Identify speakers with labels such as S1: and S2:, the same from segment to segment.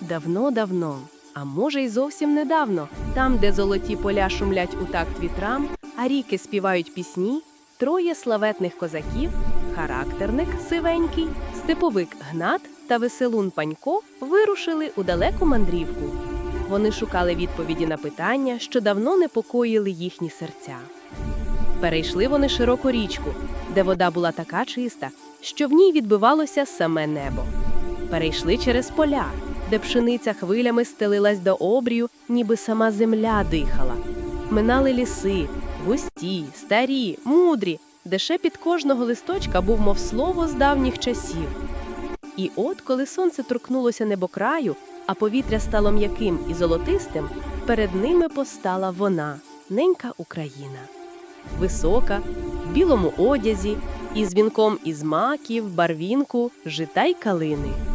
S1: Давно-давно, а може й зовсім недавно, там, де золоті поля шумлять у такт вітрам, а ріки співають пісні, троє славетних козаків, характерник сивенький, степовик Гнат та веселун Панько вирушили у далеку мандрівку. Вони шукали відповіді на питання, що давно непокоїли їхні серця. Перейшли вони широку річку, де вода була така чиста, що в ній відбивалося саме небо. Перейшли через поля, де пшениця хвилями стелилась до обрію, ніби сама земля дихала. Минали ліси, густі, старі, мудрі, де шепіт кожного листочка був, мов слово з давніх часів. І от, коли сонце торкнулося небокраю, а повітря стало м'яким і золотистим, перед ними постала вона, ненька Україна. Висока, в білому одязі, із вінком із маків, барвінку, жита й калини.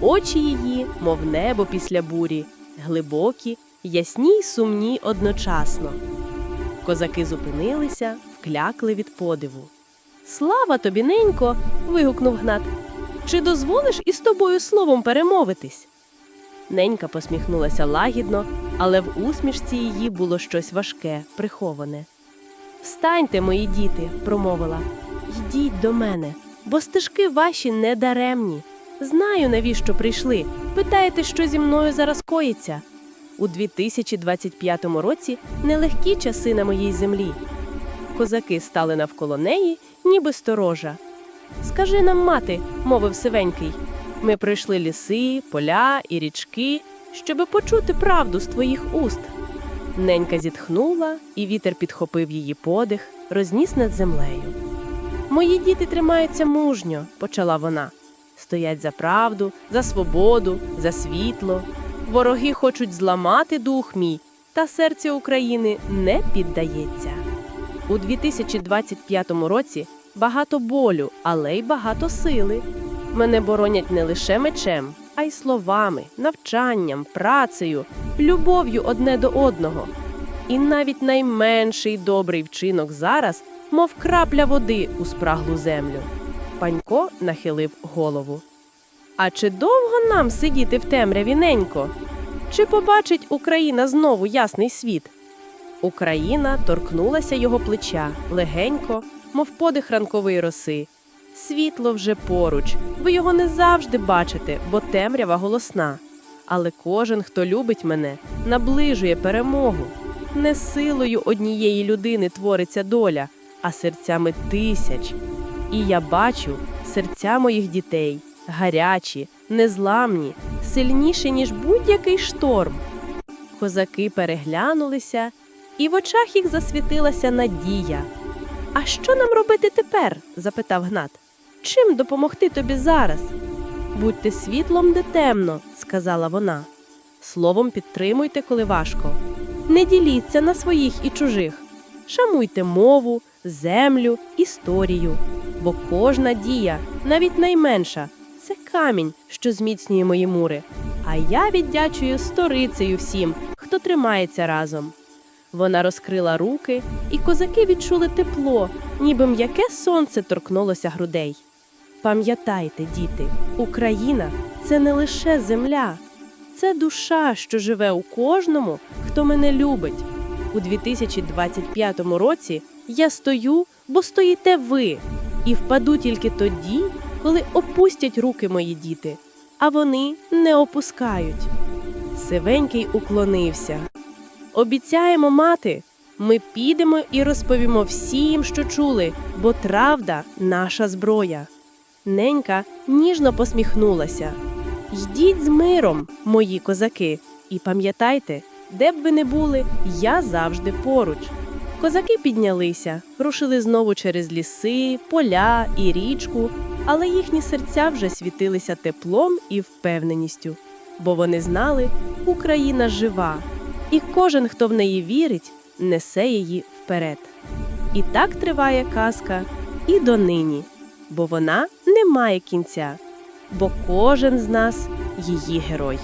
S1: Очі її, мов небо після бурі, глибокі, ясні й сумні одночасно. Козаки зупинилися, вклякли від подиву. Слава тобі, ненько. вигукнув Гнат. Чи дозволиш із тобою словом перемовитись? Ненька посміхнулася лагідно, але в усмішці її було щось важке, приховане. Встаньте, мої діти, промовила. Йдіть до мене, бо стежки ваші не даремні. Знаю, навіщо прийшли. Питаєте, що зі мною зараз коїться. У 2025 році нелегкі часи на моїй землі. Козаки стали навколо неї, ніби сторожа. Скажи нам, мати, мовив сивенький, ми пройшли ліси, поля і річки, щоби почути правду з твоїх уст. Ненька зітхнула, і вітер підхопив її подих, розніс над землею. Мої діти тримаються мужньо, почала вона. Стоять за правду, за свободу, за світло. Вороги хочуть зламати дух мій, та серце України не піддається. У 2025 році багато болю, але й багато сили. Мене боронять не лише мечем, а й словами, навчанням, працею, любов'ю одне до одного. І навіть найменший добрий вчинок зараз, мов крапля води у спраглу землю. Панько нахилив голову. А чи довго нам сидіти в темряві, ненько? Чи побачить Україна знову ясний світ? Україна торкнулася його плеча легенько, мов подих ранкової роси. Світло вже поруч, ви його не завжди бачите, бо темрява голосна. Але кожен, хто любить мене, наближує перемогу. Не силою однієї людини твориться доля, а серцями тисяч. І я бачу серця моїх дітей гарячі, незламні, сильніші, ніж будь-який шторм. Козаки переглянулися, і в очах їх засвітилася надія. А що нам робити тепер? запитав Гнат. Чим допомогти тобі зараз? Будьте світлом, де темно, сказала вона. Словом підтримуйте, коли важко. Не діліться на своїх і чужих. Шануйте мову, землю, історію. Бо кожна дія, навіть найменша, це камінь, що зміцнює мої мури. А я віддячую сторицею всім, хто тримається разом. Вона розкрила руки, і козаки відчули тепло, ніби м'яке сонце торкнулося грудей. Пам'ятайте, діти, Україна це не лише земля, це душа, що живе у кожному, хто мене любить. У 2025 році я стою, бо стоїте ви, і впаду тільки тоді, коли опустять руки мої діти, а вони не опускають. Сивенький уклонився. Обіцяємо, мати, ми підемо і розповімо всім, що чули, бо правда наша зброя. Ненька ніжно посміхнулася. Йдіть з миром, мої козаки, і пам'ятайте, де б ви не були, я завжди поруч. Козаки піднялися, рушили знову через ліси, поля і річку, але їхні серця вже світилися теплом і впевненістю, бо вони знали, Україна жива, і кожен, хто в неї вірить, несе її вперед. І так триває казка і донині, бо вона не має кінця, бо кожен з нас її герой.